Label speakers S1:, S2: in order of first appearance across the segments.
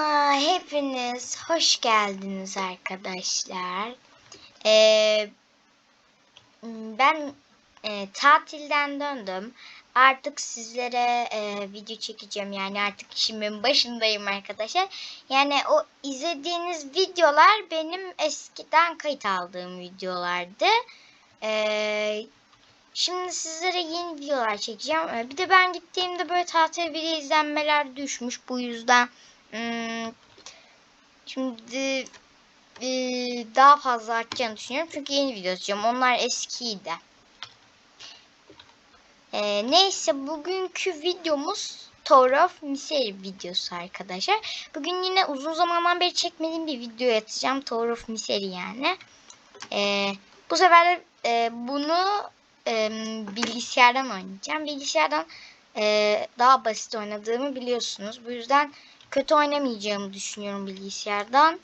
S1: Kanalıma hepiniz hoş geldiniz arkadaşlar. Ee, ben e, tatilden döndüm. Artık sizlere e, video çekeceğim. Yani artık işimin başındayım arkadaşlar. Yani o izlediğiniz videolar benim eskiden kayıt aldığım videolardı. Ee, Şimdi sizlere yeni videolar çekeceğim. Ee, Bir de ben gittiğimde böyle tatil video izlenmeler düşmüş. Bu yüzden hmm, şimdi e, daha fazla artacağını düşünüyorum. Çünkü yeni video atacağım. Onlar eskiydi. Ee, neyse bugünkü videomuz Tower of Mystery videosu arkadaşlar. Bugün yine uzun zamandan beri çekmediğim bir video atacağım. Tower of Mystery yani. Ee, bu sefer e, bunu e, bilgisayardan oynayacağım. Bilgisayardan e, daha basit oynadığımı biliyorsunuz. Bu yüzden kötü oynamayacağımı düşünüyorum bilgisayardan.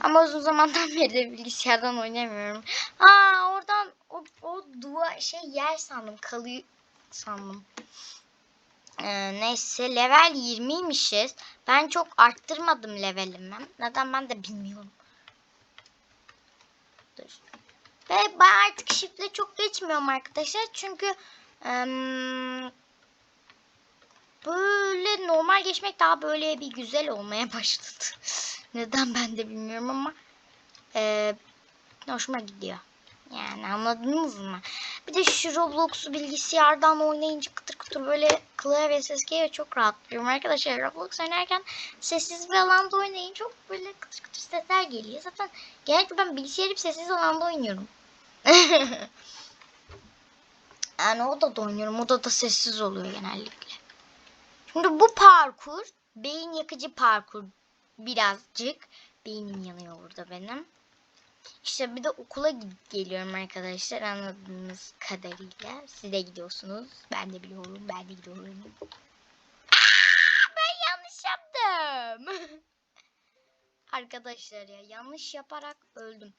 S1: Ama uzun zamandan beri de bilgisayardan oynamıyorum. Aa oradan o, o duva şey yer sandım. Kalıyor sandım. Ee, neyse level 20'ymişiz. Ben çok arttırmadım levelimi. Neden ben de bilmiyorum. Dur. Ve ben artık shift'le çok geçmiyorum arkadaşlar. Çünkü em, böyle normal geçmek daha böyle bir güzel olmaya başladı. Neden ben de bilmiyorum ama e, hoşuma gidiyor. Yani anladınız mı? Bir de şu Roblox'u bilgisayardan oynayınca kıtır kıtır böyle klavye ses geliyor çok rahatlıyorum arkadaşlar. Roblox oynarken sessiz bir alanda oynayın çok böyle kıtır kıtır sesler geliyor. Zaten genellikle ben bilgisayarı sessiz alanda oynuyorum. yani odada oynuyorum. Odada sessiz oluyor genellikle. Şimdi bu parkur beyin yakıcı parkur birazcık. Beynim yanıyor burada benim. İşte bir de okula geliyorum arkadaşlar anladığınız kadarıyla. Siz de gidiyorsunuz. Ben de biliyorum. Ben de gidiyorum. Aa, ben yanlış yaptım. arkadaşlar ya yanlış yaparak öldüm.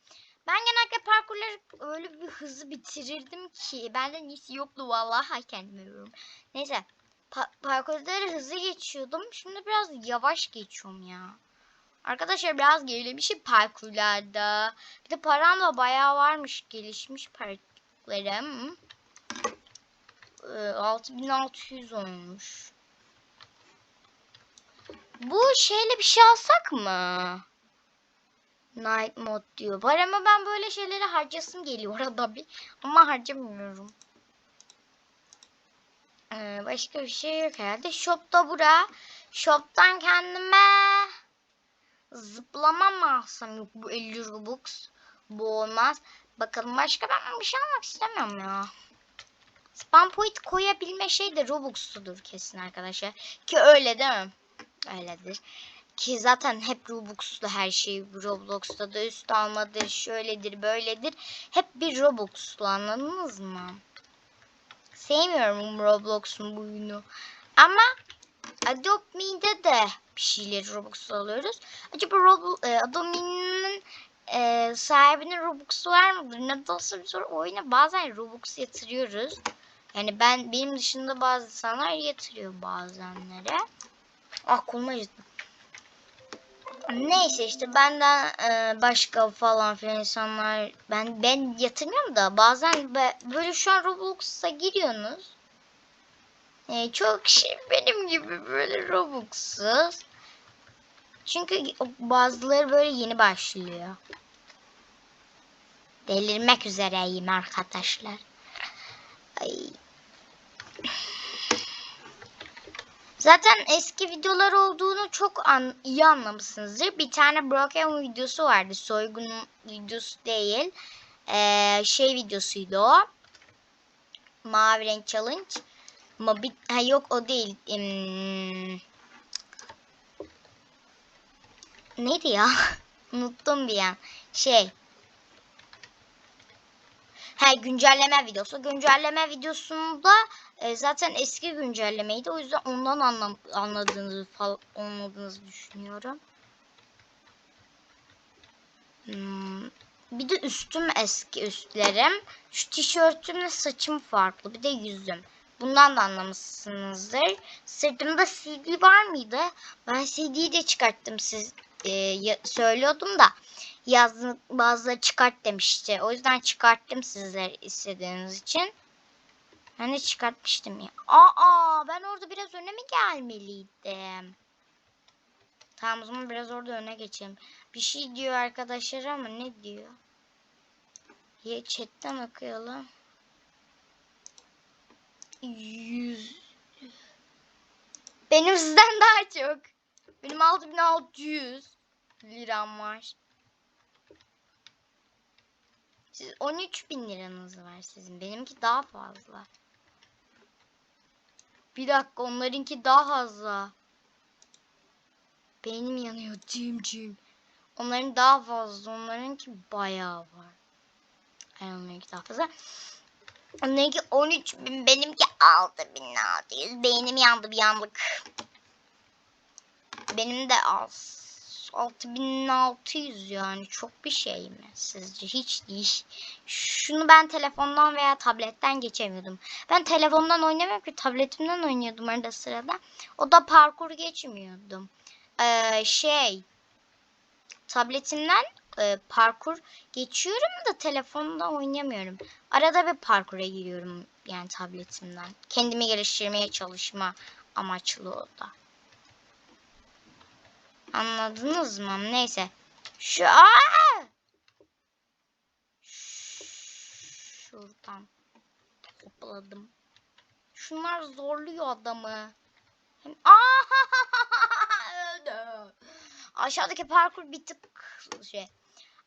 S1: Ben genellikle parkurları öyle bir hızlı bitirirdim ki benden iyisi yoktu vallahi kendime diyorum. Neyse pa parkurları hızlı geçiyordum. Şimdi biraz yavaş geçiyorum ya. Arkadaşlar biraz gerilemişim parkurlarda. Bir de param da bayağı varmış gelişmiş parkurlarım. Ee, 6600 olmuş. Bu şeyle bir şey alsak mı? Night mode diyor. Var ama ben böyle şeyleri harcasım geliyor arada bir. Ama harcamıyorum. Ee, başka bir şey yok herhalde. Shop'ta bura. Shop'tan kendime zıplama mı alsam? Yok bu 50 Robux. Bu olmaz. Bakalım başka ben bir şey almak istemiyorum ya. Spam point koyabilme şey de Robux'tudur kesin arkadaşlar. Ki öyle değil mi? Öyledir. Ki zaten hep Robux'lu her şey. Roblox'ta da üst almadır, şöyledir, böyledir. Hep bir Robux'lu anladınız mı? Sevmiyorum Roblox'un bu oyunu. Ama Adopt Me'de de bir şeyleri Robux'lu alıyoruz. Acaba Roblox, e, Adopt Me'nin e, sahibinin Robux'u var mıdır? Ne olsa biz oyuna bazen Robux yatırıyoruz. Yani ben benim dışında bazı insanlar yatırıyor bazenlere. Ah koluma acıdı. Neyse işte benden e, başka falan filan insanlar ben ben yatırmıyorum da bazen be, böyle şu an Roblox'a giriyorsunuz. E, çok kişi benim gibi böyle Robux'suz. Çünkü bazıları böyle yeni başlıyor. Delirmek üzereyim arkadaşlar. Ay. Zaten eski videolar olduğunu çok an iyi anlamışsınızdır. Bir tane Broken videosu vardı. Soygun videosu değil. Ee, şey videosuydu o. Mavi renk challenge. Bir, ha yok o değil. Hmm. Neydi ya? Unuttum bir an. Şey. Ha güncelleme videosu. Güncelleme videosunda e, zaten eski güncellemeydi. O yüzden ondan anlam anladığınızı anladığınızı düşünüyorum. Hmm. Bir de üstüm eski üstlerim. Şu tişörtümle saçım farklı. Bir de yüzüm. Bundan da anlamışsınızdır. Sırtımda CD var mıydı? Ben CD'yi de çıkarttım siz e, ya- söylüyordum da yazdı bazıları çıkart demişti. O yüzden çıkarttım sizler istediğiniz için. Ben de çıkartmıştım ya. Aa ben orada biraz öne mi gelmeliydim? Tamam o zaman biraz orada öne geçelim. Bir şey diyor arkadaşlar ama ne diyor? Ya chatten okuyalım. 100 Benim sizden daha çok. Benim 6600 liram var. Siz 13 bin liranız var sizin. Benimki daha fazla. Bir dakika onlarınki daha fazla. Beynim yanıyor cim cim. Onların daha fazla. Onlarınki bayağı var. Ay onlarınki daha fazla. Onlarınki 13 bin. Benimki 6600. Beynim yandı bir yandık. Benim de az. 6600 yani çok bir şey mi sizce? Hiç değil. Şunu ben telefondan veya tabletten geçemiyordum. Ben telefondan oynamıyorum ki tabletimden oynuyordum arada sırada. O da parkur geçmiyordum. Ee, şey tabletimden e, parkur geçiyorum da telefonda oynamıyorum. Arada bir parkura giriyorum yani tabletimden. Kendimi geliştirmeye çalışma amaçlı o da. Anladınız mı? Neyse. Şu aa! Şuradan hopladım. Şunlar zorluyor adamı. Hem öldü. Aşağıdaki parkur bir tık şey.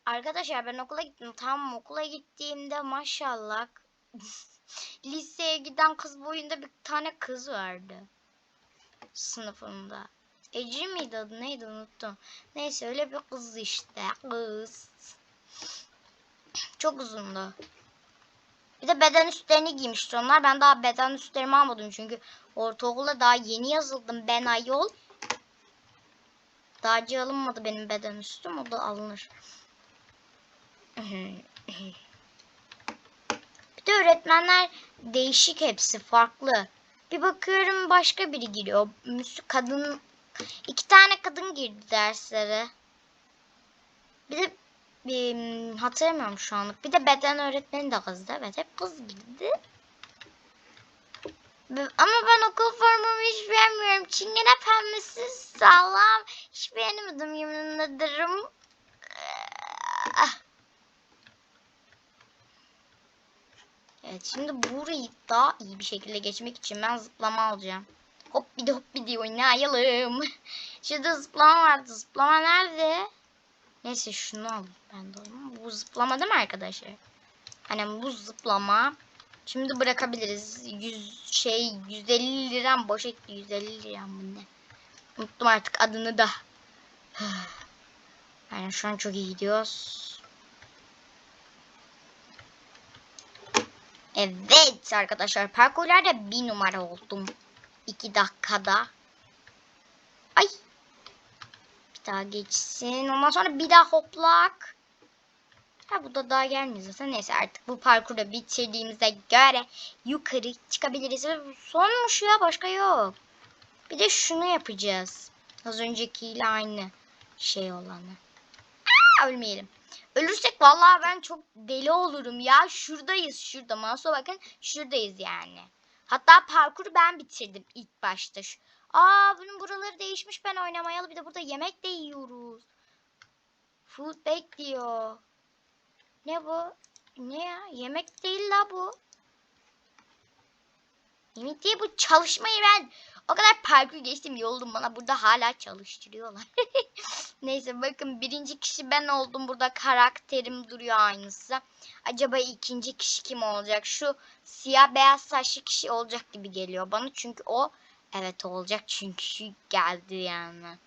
S1: Arkadaşlar ben okula gittim. Tam okula gittiğimde maşallah liseye giden kız boyunda bir tane kız vardı. Sınıfımda. Ece miydi adı neydi unuttum. Neyse öyle bir kız işte. Kız. Çok uzundu. Bir de beden üstlerini giymişti onlar. Ben daha beden üstlerimi almadım çünkü ortaokula daha yeni yazıldım ben ayol. Daha alınmadı benim beden üstüm. O da alınır. Bir de öğretmenler değişik hepsi farklı. Bir bakıyorum başka biri giriyor. Kadın iki tane kadın girdi derslere. Bir de bir, hatırlamıyorum şu anlık. Bir de beden öğretmeni de kızdı. Evet hep kız girdi. Ama ben okul formamı hiç beğenmiyorum. Çingene pembesi sağlam. Hiç beğenemedim yemin ederim. Ah. Evet şimdi burayı daha iyi bir şekilde geçmek için ben zıplama alacağım. Hop bir de hop bir de oynayalım. Şurada zıplama vardı. Zıplama nerede? Neyse şunu al. Ben de alayım. Bu zıplama değil mi arkadaşlar? Hani bu zıplama. Şimdi bırakabiliriz. 100 şey 150 liram boş etti. 150 liram bu ne? Unuttum artık adını da. Yani şu an çok iyi gidiyoruz. Evet arkadaşlar parkurlarda bir numara oldum. 2 dakikada. Ay. Bir daha geçsin. Ondan sonra bir daha hoplak. Ha bu da daha gelmiyor zaten. Neyse artık bu parkuru bitirdiğimize göre yukarı çıkabiliriz. Ve sonmuş ya başka yok. Bir de şunu yapacağız. Az öncekiyle aynı şey olanı. Aa, ölmeyelim. Ölürsek vallahi ben çok deli olurum ya. Şuradayız şurada. Mouse'a bakın şuradayız yani. Hatta parkuru ben bitirdim ilk başta. Aa bunun buraları değişmiş ben oynamayalı. Bir de burada yemek de yiyoruz. Food bake diyor. Ne bu? Ne ya? Yemek değil la bu. Yemek değil bu çalışmayı ben o kadar parkur geçtim yoldum bana burada hala çalıştırıyorlar. Neyse bakın birinci kişi ben oldum burada karakterim duruyor aynısı. Acaba ikinci kişi kim olacak? Şu siyah beyaz saçlı kişi olacak gibi geliyor bana çünkü o evet olacak çünkü geldi yani.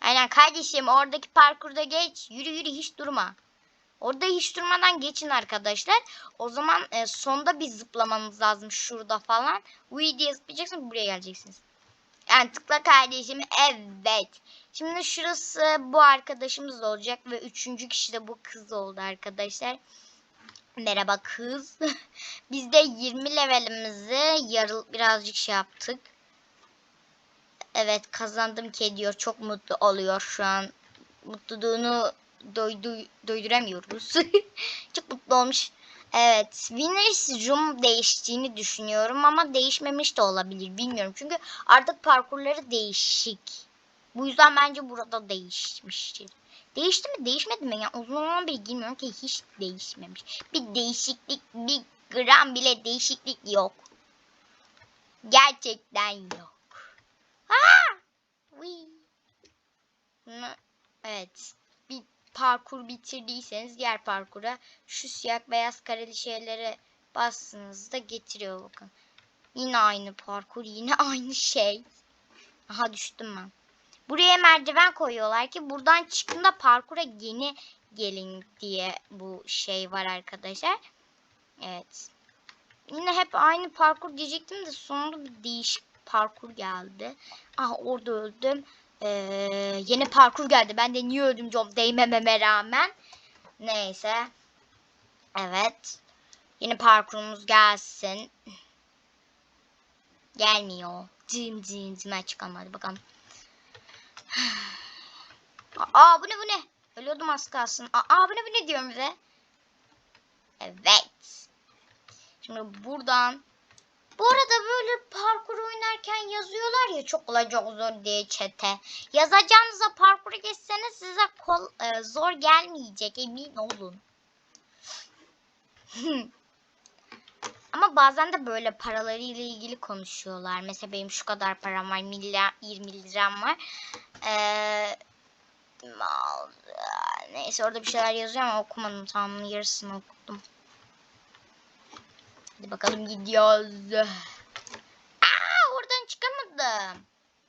S1: Aynen kardeşim oradaki parkurda geç yürü yürü hiç durma. Orada hiç durmadan geçin arkadaşlar. O zaman e, sonda bir zıplamanız lazım şurada falan. Uy diye zıplayacaksınız buraya geleceksiniz. Yani tıkla kardeşim. Evet. Şimdi şurası bu arkadaşımız olacak ve üçüncü kişi de bu kız oldu arkadaşlar. Merhaba kız. Biz de 20 levelimizi yarıl birazcık şey yaptık. Evet kazandım ki diyor. Çok mutlu oluyor şu an. Mutluluğunu doydu, doyduramıyoruz. Çok mutlu olmuş. Evet. Winners Room değiştiğini düşünüyorum ama değişmemiş de olabilir. Bilmiyorum. Çünkü artık parkurları değişik. Bu yüzden bence burada değişmiştir. Değişti mi değişmedi mi? Yani uzun zaman beri girmiyorum ki hiç değişmemiş. Bir değişiklik bir gram bile değişiklik yok. Gerçekten yok. Ha! Evet. Bir parkur bitirdiyseniz diğer parkura şu siyah beyaz kareli şeylere bastığınızda getiriyor bakın. Yine aynı parkur, yine aynı şey. Aha düştüm ben. Buraya merdiven koyuyorlar ki buradan çıkın da parkura yeni gelin diye bu şey var arkadaşlar. Evet. Yine hep aynı parkur diyecektim de sonunda bir değişik parkur geldi. Ah orada öldüm. Ee, yeni parkur geldi. Ben de niye öldüm çok değmememe rağmen. Neyse. Evet. Yeni parkurumuz gelsin. Gelmiyor. Cim cim cim çıkamadı bakalım. Aa bu ne bu ne? Ölüyordum az kalsın. Aa bu ne bu ne diyorum bize? Evet. Şimdi buradan bu arada böyle parkur oynarken yazıyorlar ya çok kolay çok zor diye çete. Yazacağınıza parkuru geçseniz size kol, e, zor gelmeyecek emin olun. Ama bazen de böyle paraları ile ilgili konuşuyorlar. Mesela benim şu kadar param var, milyar, 20 liram var. Ee, neyse orada bir şeyler yazıyor ama okumadım. Tamam yarısını okudum. Hadi bakalım gidiyoruz. Aa oradan çıkamadım.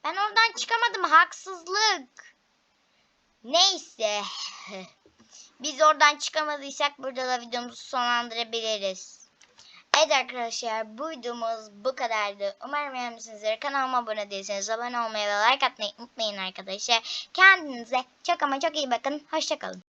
S1: Ben oradan çıkamadım. Haksızlık. Neyse. Biz oradan çıkamadıysak burada da videomuzu sonlandırabiliriz. Evet arkadaşlar bu videomuz bu kadardı. Umarım beğenmişsinizdir. Kanalıma abone değilseniz abone olmayı ve like atmayı unutmayın arkadaşlar. Kendinize çok ama çok iyi bakın. Hoşçakalın.